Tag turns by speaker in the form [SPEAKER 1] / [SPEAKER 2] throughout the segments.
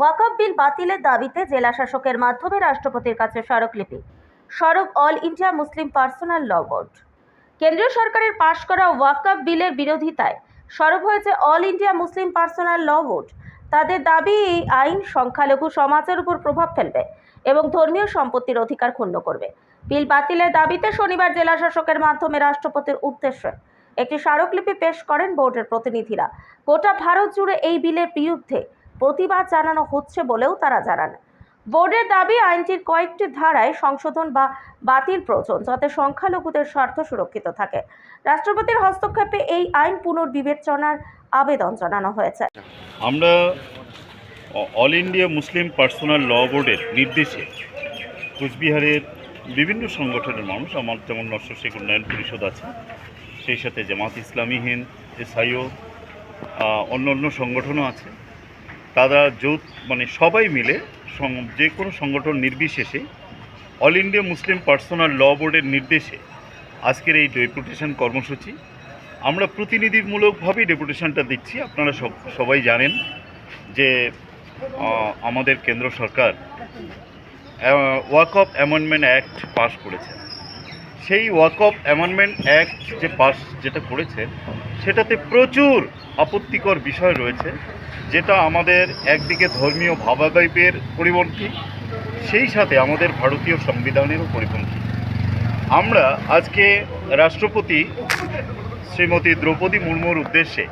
[SPEAKER 1] ওয়াকফ বিল বাতিলের দাবিতে জেলা শাসকের মাধ্যমে রাষ্ট্রপতির কাছে স্মারকলিপি। সরব all India Muslim personal law board. কেন্দ্রীয় সরকারের পাশ করা ওয়াকফ বিলের বিরোধিতায় সরব হয়েছে all India Muslim personal law board. তাদের দাবি, এই আইন সংখ্যালঘু সমাজের উপর প্রভাব ফেলবে এবং ধর্মীয় সম্পত্তির অধিকার ক্ষুণ্ণ করবে। বিল বাতিলের দাবিতে শনিবার জেলা শাসকের মাধ্যমে রাষ্ট্রপতির উদ্দেশ্যে একটি স্মারকলিপি পেশ করেন বোর্ডের প্রতিনিধিরা। গোটা ভারত জুড়ে এই বিলের বিরুদ্ধে প্রতিবাদ জানানো হচ্ছে বলেও তারা জানান। বোর্ডের দাবি, আইনটির কয়েকটি ধারায় সংশোধন বা বাতিল প্রয়োজন যাতে সংখ্যালঘুদের স্বার্থ সুরক্ষিত থাকে। রাষ্ট্রপতির হস্তক্ষেপে এই আইন পুনর্বিবেচনার আবেদন জানানো হয়েছে।
[SPEAKER 2] আমরা all India Muslim personal law বোর্ডের নির্দেশে কুচবিহারের বিভিন্ন সংগঠনের মানুষ, আমার যেমন নশ্বর শেখ উন্নয়ন পরিষদ আছে, সেই সাথে জামাত ইসলামী হিন্দ এসআইও অন্য অন্য সংগঠনও আছে। তারা যৌথ মানে সবাই মিলে যে কোনো সংগঠন নির্বিশেষে all India Muslim personal law বোর্ডের নির্দেশে আজকের এই ডেপুটেশন কর্মসূচি। আমরা প্রতিনিধিমূলকভাবেই ডেপুটেশনটা দিচ্ছি। আপনারা সব সবাই জানেন যে আমাদের কেন্দ্র সরকার walk of amendment act pass করেছে। সেই ওয়াক অফ অ্যামেন্ডমেন্ট অ্যাক্ট যে পাস যেটা করেছে, সেটাতে প্রচুর আপত্তিকর বিষয় রয়েছে, যেটা আমাদের একদিকে ধর্মীয় ভাবাবেগের পরিপন্থী সেই সাথে আমাদের ভারতীয় সংবিধানেরও পরিপন্থী। আমরা আজকে রাষ্ট্রপতি শ্রীমতী দ্রৌপদী মুর্মুর উদ্দেশ্যে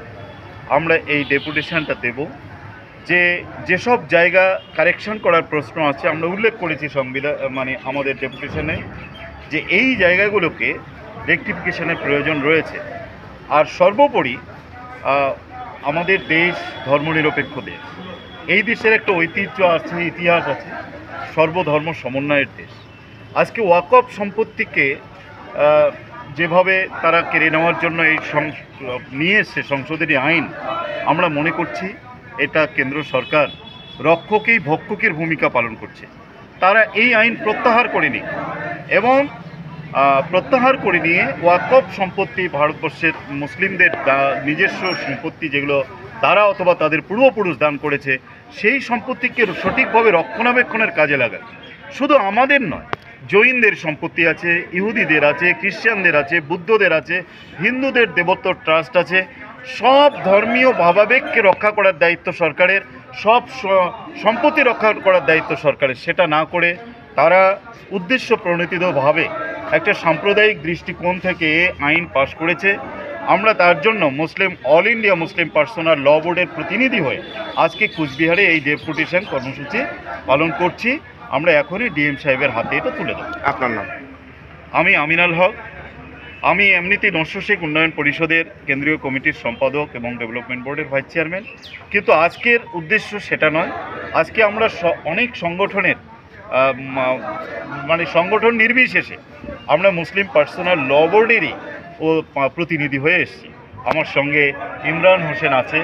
[SPEAKER 2] আমরা এই ডেপুটেশনটা দেব, যে যেসব জায়গা কারেকশন করার প্রশ্ন আছে, আমরা উল্লেখ করেছি সংবিধান মানে আমাদের ডেপুটেশনে যে এই জায়গাগুলোকে রেকটিফিকেশনের প্রয়োজন রয়েছে। আর সর্বোপরি আমাদের দেশ ধর্মনিরপেক্ষ দেশ। এই দেশের একটা ঐতিহ্য আছে, ইতিহাস আছে, সর্বধর্ম সমন্বয়ের দেশ। আজকে ওয়াকফ সম্পত্তিকে যেভাবে তারা কেড়ে নেওয়ার জন্য এই নিয়ে এসছে সংশোধনী আইন, আমরা মনে করছি এটা কেন্দ্র সরকার রক্ষকেই ভক্ষকের ভূমিকা পালন করছে। তারা এই আইন প্রত্যাহার করে নিক এবং প্রত্যাহার করে নিয়ে ওয়াকফ সম্পত্তি ভারতবর্ষের মুসলিমদের নিজস্ব সম্পত্তি যেগুলো তারা অথবা তাদের পূর্বপুরুষ দান করেছে, সেই সম্পত্তিকে সঠিকভাবে রক্ষণাবেক্ষণের কাজে লাগায়। শুধু আমাদের নয়, জৈনদের সম্পত্তি আছে, ইহুদিদের আছে, খ্রিস্টানদের আছে, বুদ্ধদের আছে, হিন্দুদের দেবত্ব ট্রাস্ট আছে, সব ধর্মীয় ভাবাবেগকে রক্ষা করার দায়িত্ব সরকারের, সব সম্পত্তি রক্ষা করার দায়িত্ব সরকারের। সেটা না করে তারা উদ্দেশ্য প্রণোদিতভাবে একটা সাম্প্রদায়িক দৃষ্টিকোণ থেকে আইন পাশ করেছে। আমরা তার জন্য Muslim all India Muslim personal law বোর্ডের প্রতিনিধি হয়ে আজকে কুচবিহারে এই ডেপুটেশন কর্মসূচি পালন করছি। আমরা এখনই ডিএম সাহেবের হাতে এটা তুলে দেবো।
[SPEAKER 3] আপনার নাম?
[SPEAKER 2] আমি আমিনাল হক। আমি এমনিতেই শেখ উন্নয়ন পরিষদের কেন্দ্রীয় কমিটির সম্পাদক এবং ডেভেলপমেন্ট বোর্ডের ভাইস চেয়ারম্যান। কিন্তু আজকের উদ্দেশ্য সেটা নয়। আজকে আমরা স- অনেক সংগঠনের মানে সংগঠন নির্বিশেষে আমরা মুসলিম পার্সোনাল ল বোর্ডেরই ও প্রতিনিধি হয়ে এসেছি। আমার সঙ্গে ইমরান হোসেন আছে।